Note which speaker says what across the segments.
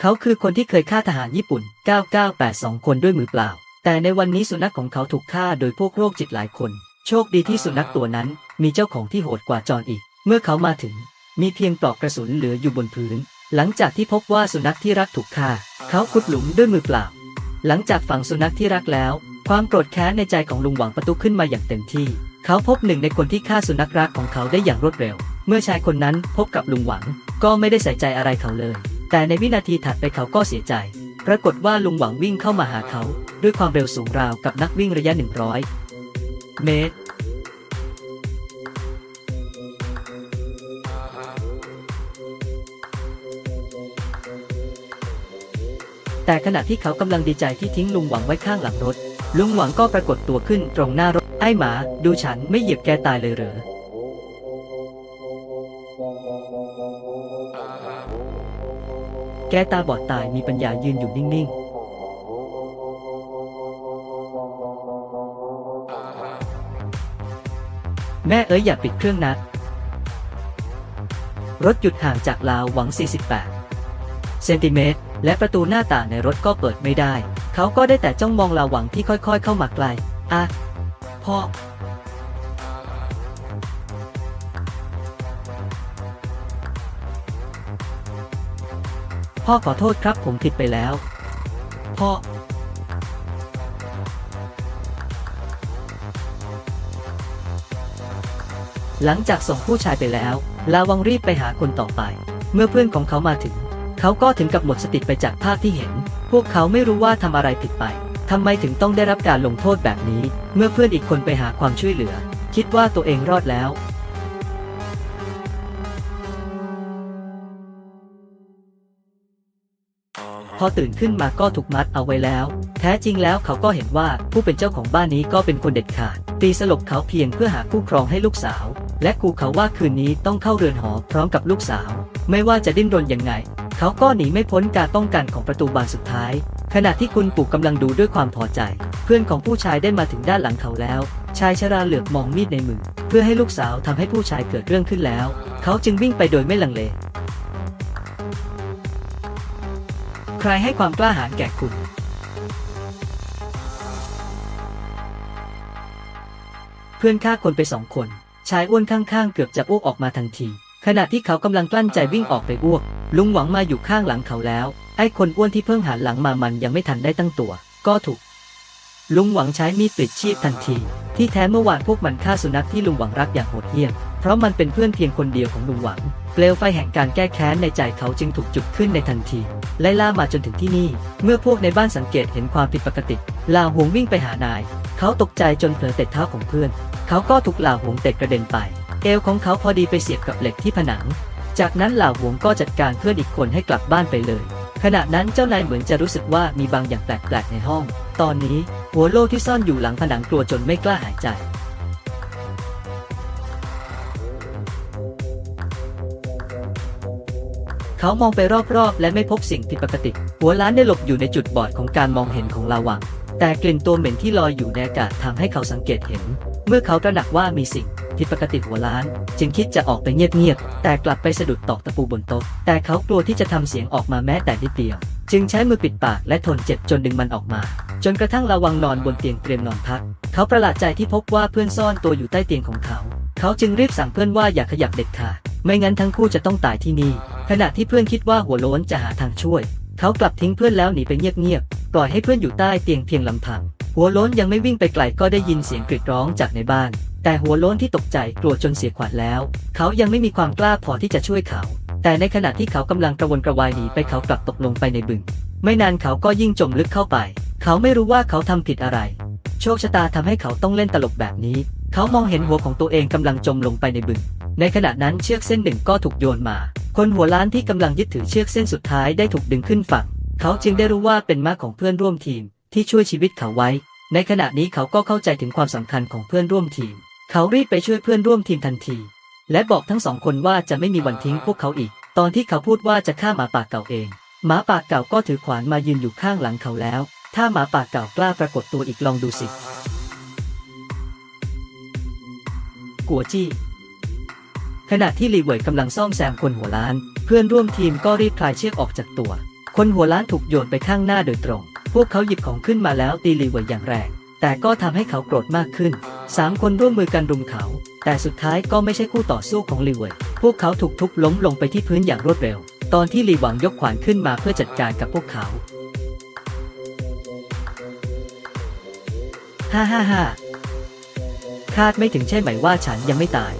Speaker 1: เขาคือคนที่เคยฆ่าทหารญี่ปุ่น 9982 คนด้วยมือเปล่า แต่ในวันนี้สุนัขของเขาถูกฆ่าโดยพวกโรคจิตหลายคน โชคดีที่สุนัขตัวนั้นมีเจ้าของที่โหดกว่าจอนอีก เมื่อเขามาถึง มีเพียงปลอกกระสุนเหลืออยู่บนพื้น หลังจากที่พบว่าสุนัขที่รักถูกฆ่า เขาขุดหลุมด้วยมือเปล่า หลังจากฝังสุนัขที่รักแล้ว ความโกรธแค้นในใจของลุงหวังประตุขึ้นมาอย่างเต็มที่ เขาพบหนึ่งในคนที่ฆ่าสุนัขรักของเขาได้อย่างรวดเร็ว เมื่อชายคนนั้นพบกับลุงหวัง ก็ไม่ได้ใส่ใจอะไรเขาเลย แต่ในวินาทีถัดไปเขาก็เสียใจ ปรากฏว่าลุงหวังวิ่งเข้ามาหาเขาด้วยความเร็วสูงราวกับนักวิ่งระยะ 100 เมตร แต่ขณะที่เขากำลังดีใจที่ทิ้งลุงหวังไว้ข้างหลังรถ ลุงหวังก็ปรากฏตัวขึ้นตรงหน้ารถ ไอ้หมา ดูฉันไม่เหยียบแกตายเลยเหรอ แกตาบอดตายมีปัญญายืนอยู่นิ่ง ๆแม่เอ๋ยอย่าปิดเครื่องนะ รถหยุดห่างจากลาวหวัง 48 เซนติเมตร และประตูหน้าต่างในรถก็เปิดไม่ได้ เขาก็ได้แต่จ้องมองลาวหวังที่ค่อยๆ เข้ามาไกล อะ พ่อ พ่อขอโทษครับผมผิดไปแล้ว พ่อ หลังจากส่งผู้ชายไปแล้ว ลาวังรีบไปหาคนต่อไป เมื่อเพื่อนของเขามาถึง เขาก็ถึงกับหมดสติไปจากภาพที่เห็น พวกเขาไม่รู้ว่าทำอะไรผิดไปทำไมถึงต้องได้รับการลงโทษแบบนี้ เมื่อเพื่อนอีกคนไปหาความช่วยเหลือ คิดว่าตัวเองรอดแล้ว พอตื่นขึ้นมาก็ถูกมัดเอาไว้แล้ว แท้จริงแล้วเขาก็เห็นว่าผู้เป็นเจ้าของบ้านนี้ก็เป็นคนเด็ดขาด ตีสลบเขาเพียงเพื่อหาคู่ครองให้ลูกสาว และขู่เขาว่าคืนนี้ต้องเข้าเรือนหอพร้อมกับลูกสาว ไม่ว่าจะดิ้นรนยังไง เขาก็หนีไม่พ้นการป้องกันของประตูบานสุดท้าย ขณะที่คุณปู่กำลังดูด้วยความพอใจ เพื่อนของผู้ชายได้มาถึงด้านหลังเขาแล้ว ชายชราเหลือบมองมีดในมือ เพื่อให้ลูกสาวทำให้ผู้ชายเกิดเรื่องขึ้นแล้ว เขาจึงวิ่งไปโดยไม่ลังเล ใครให้ความกล้าหาญแก่คุณเพื่อนฆ่าคนไปสองคน ชายอ้วนข้างๆ เกือบจะอ้วกออกมาทันที ขณะที่เขากำลังกลั้นใจวิ่งออกไปอ้วก ลุงหวังมาอยู่ข้างหลังเขาแล้ว ไอ้คนอ้วนที่เพิ่งหันหลังมามันยังไม่ทันได้ตั้งตัว ก็ถูก ลุงหวังใช้มีดปลิดชีพทันที ที่แท้เมื่อวานพวกมันฆ่าสุนัขที่ลุงหวังรักอย่างโหดเหี้ยม ราะมันเป็นเพื่อนเพียงคนเดียวของลุงหวัง เปลวไฟแห่งการแก้แค้นในใจเขาจึงถูกจุดขึ้นในทันที ไล่ล่ามาจนถึงที่นี่ เมื่อพวกในบ้านสังเกตเห็นความผิดปกติ ลาหวงวิ่งไปหานาย เขาตกใจจนเผลอเตะเท้าของเพื่อน เขาก็ถูกลาหวงเตะกระเด็นไป เอวของเขาพอดีไปเสียบกับเหล็กที่ผนัง จากนั้นลาหวงก็จัดการเพื่อนอีกคนให้กลับบ้านไปเลย ขณะนั้นเจ้านายเหมือนจะรู้สึกว่ามีบางอย่างแปลกๆในห้อง ตอนนี้หัวโลที่ซ่อนอยู่หลังผนังกลัวจนไม่กล้าหายใจ เขามองไปรอบๆ และไม่พบสิ่งผิดปกติ หัวล้านได้หลบอยู่ในจุดบอดของการมองเห็นของลาวังแต่กลิ่นตัวเหม็นที่ลอยอยู่ในอากาศทำให้เขาสังเกตเห็น เมื่อเขาตระหนักว่ามีสิ่งผิดปกติหัวล้าน จึงคิดจะออกไปเงียบๆแต่กลับไปสะดุดตอกตะปูบนโต๊ะ แต่เขากลัวที่จะทำเสียงออกมาแม้แต่นิดเดียว จึงใช้มือปิดปากและทนเจ็บจนดึงมันออกมา จนกระทั่งระวังนอนบนเตียงเตรียมนอนพัก เขาประหลาดใจที่พบว่าเพื่อนซ่อนตัวอยู่ใต้เตียงของเขา เขาจึงรีบสั่งเพื่อนว่าอย่าขยับเด็ดขาดไม่งั้นทั้งคู่จะต้องตายที่นี่ ขณะที่เพื่อนคิดว่าหัวโล้นจะหาทางช่วย เขากลับทิ้งเพื่อนแล้วหนีไปเงียบๆ ปล่อยให้เพื่อนอยู่ใต้เตียงเพียงลำพัง หัวโล้นยังไม่วิ่งไปไกลก็ได้ยินเสียงกรีดร้องจากในบ้าน แต่หัวโล้นที่ตกใจกลัวจนเสียขวัญแล้ว เขายังไม่มีความกล้าพอที่จะช่วยเขา แต่ในขณะที่เขากำลังกระวนกระวายหนีไปเขากลับตกลงไปในบึง ไม่นานเขาก็ยิ่งจมลึกเข้าไป เขาไม่รู้ว่าเขาทำผิดอะไร โชคชะตาทำให้เขาต้องเล่นตลกแบบนี้ เขามองเห็นหัวของตัวเองกำลังจมลงไปในบึง ในขณะนั้นเชือกเส้นหนึ่งก็ถูกโยนมา คนหัวล้านที่กำลังยึดถือเชือกเส้นสุดท้ายได้ถูกดึงขึ้นฝั่ง เขาจึงได้รู้ว่าเป็นม้าของเพื่อนร่วมทีมที่ช่วยชีวิตเขาไว้ ในขณะนี้เขาก็เข้าใจถึงความสำคัญของเพื่อนร่วมทีม เขารีบไปช่วยเพื่อนร่วมทีมทันที และบอกทั้งสองคนว่าจะไม่มีวันทิ้งพวกเขาอีก ตอนที่เขาพูดว่าจะฆ่าหมาป่าเก่าเองหมาป่าเก่าก็ถือขวานมายืนอยู่ข้างหลังเขาแล้ว ถ้าหมาป่าเก่ากล้าปรากฏตัวอีกลองดูสิ กัวจี้ ขณะที่ลีเวยกำลังซ่อมแซมคนหัวล้าน เพื่อนร่วมทีมก็รีบคลายเชือกออกจากตัว คนหัวล้านถูกโยนไปข้างหน้าโดยตรง พวกเขาหยิบของขึ้นมาแล้วตีลีเวยอย่างแรง แต่ก็ทำให้เขาโกรธมากขึ้นสามคนร่วมมือกันรุมเขา แต่สุดท้ายก็ไม่ใช่คู่ต่อสู้ของลีเวย พวกเขาถูกทุบล้มลงไปที่พื้นอย่างรวดเร็ว ตอนที่ลีหวังยกขวานขึ้นมาเพื่อจัดการกับพวกเขาฮ่าฮ่าฮ่าคาดไม่ถึงใช่ไหมว่าฉันยังไม่ตาย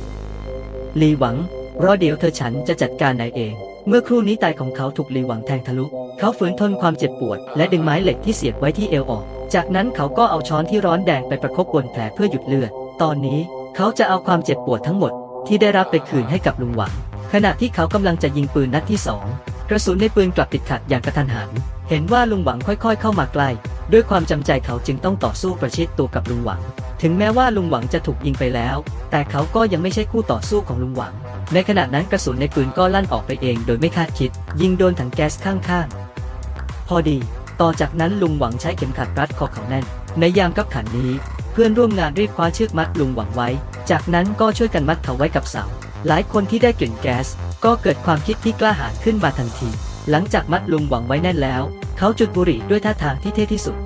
Speaker 1: ลีหวัง รอเดี๋ยวเธอฉันจะจัดการนายเอง เมื่อครู่นี้ตายของเขาถูกลีหวังแทงทะลุ เขาฝืนทนความเจ็บปวด และดึงไม้เหล็กที่เสียบไว้ที่เอวออก จากนั้นเขาก็เอาช้อนที่ร้อนแดงไปประคบบนแผลเพื่อหยุดเลือด ตอนนี้เขาจะเอาความเจ็บปวดทั้งหมด ที่ได้รับไปคืนให้กับลุงหวัง ขณะที่เขากำลังจะยิงปืนนัดที่สองกระสุนในปืนกลับติดขัดอย่างกระทันหัน เห็นว่าลุงหวังค่อยๆ เข้ามาใกล้ ด้วยความจำใจเขาจึงต้องต่อสู้ประชิดตัวกับลุงหวัง ถึงแม้ว่าลุงหวังจะถูกยิงไปแล้ว แต่เขาก็ยังไม่ใช่คู่ต่อสู้ของลุงหวัง ในขณะนั้นกระสุนในปืนก็ลั่นออกไปเองโดยไม่คาดคิด ยิงโดนถังแก๊สข้างๆ พอดี ต่อจากนั้นลุงหวังใช้เข็มขัดรัดคอเขาแน่น ในยามกับขันนี้ เพื่อนร่วมงานรีบคว้าเชือกมัดลุงหวังไว้ จากนั้นก็ช่วยกันมัดเขาไว้กับเสา หลายคนที่ได้กลิ่นแก๊สก็เกิดความคิดที่กล้าหาญขึ้นมาทันที หลังจากมัดลุงหวังไว้แน่นแล้ว เขาจุดบุหรี่ด้วยท่าทางที่เท่ที่สุด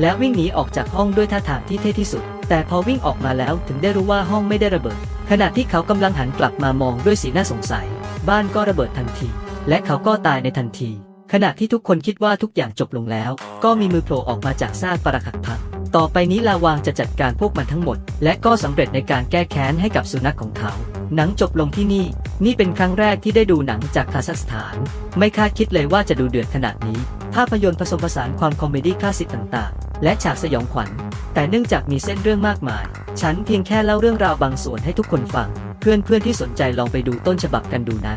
Speaker 1: แล้ววิ่งหนีออกจากห้องด้วยท่าทางที่เท่ที่สุด แต่พอวิ่งออกมาแล้วถึงได้รู้ว่าห้องไม่ได้ระเบิด ขณะที่เขากำลังหันกลับมามองด้วยสีหน้าสงสัย บ้านก็ระเบิดทันที และเขาก็ตายในทันที ขณะที่ทุกคนคิดว่าทุกอย่างจบลงแล้ว ก็มีมือโผล่ออกมาจากซากปรักหักพังต่อไปนี้ลาวางจะจัดการพวกมันทั้งหมด และก็สำเร็จในการแก้แค้นให้กับสุนัขของเขา หนังจบลงที่นี่ นี่เป็นครั้งแรกที่ได้ดูหนังจากคาซัคสถาน ไม่คาดคิดเลยว่าจะดูเดือดขนาดนี้ ภาพยนตร์ผสมผสานความคอมเมดี้คลาสสิกต่างๆ และฉากสยองขวัญ แต่เนื่องจากมีเส้นเรื่องมากมาย ฉันเพียงแค่เล่าเรื่องราวบางส่วนให้ทุกคนฟัง เพื่อนๆที่สนใจลองไปดูต้นฉบับกันดูนะ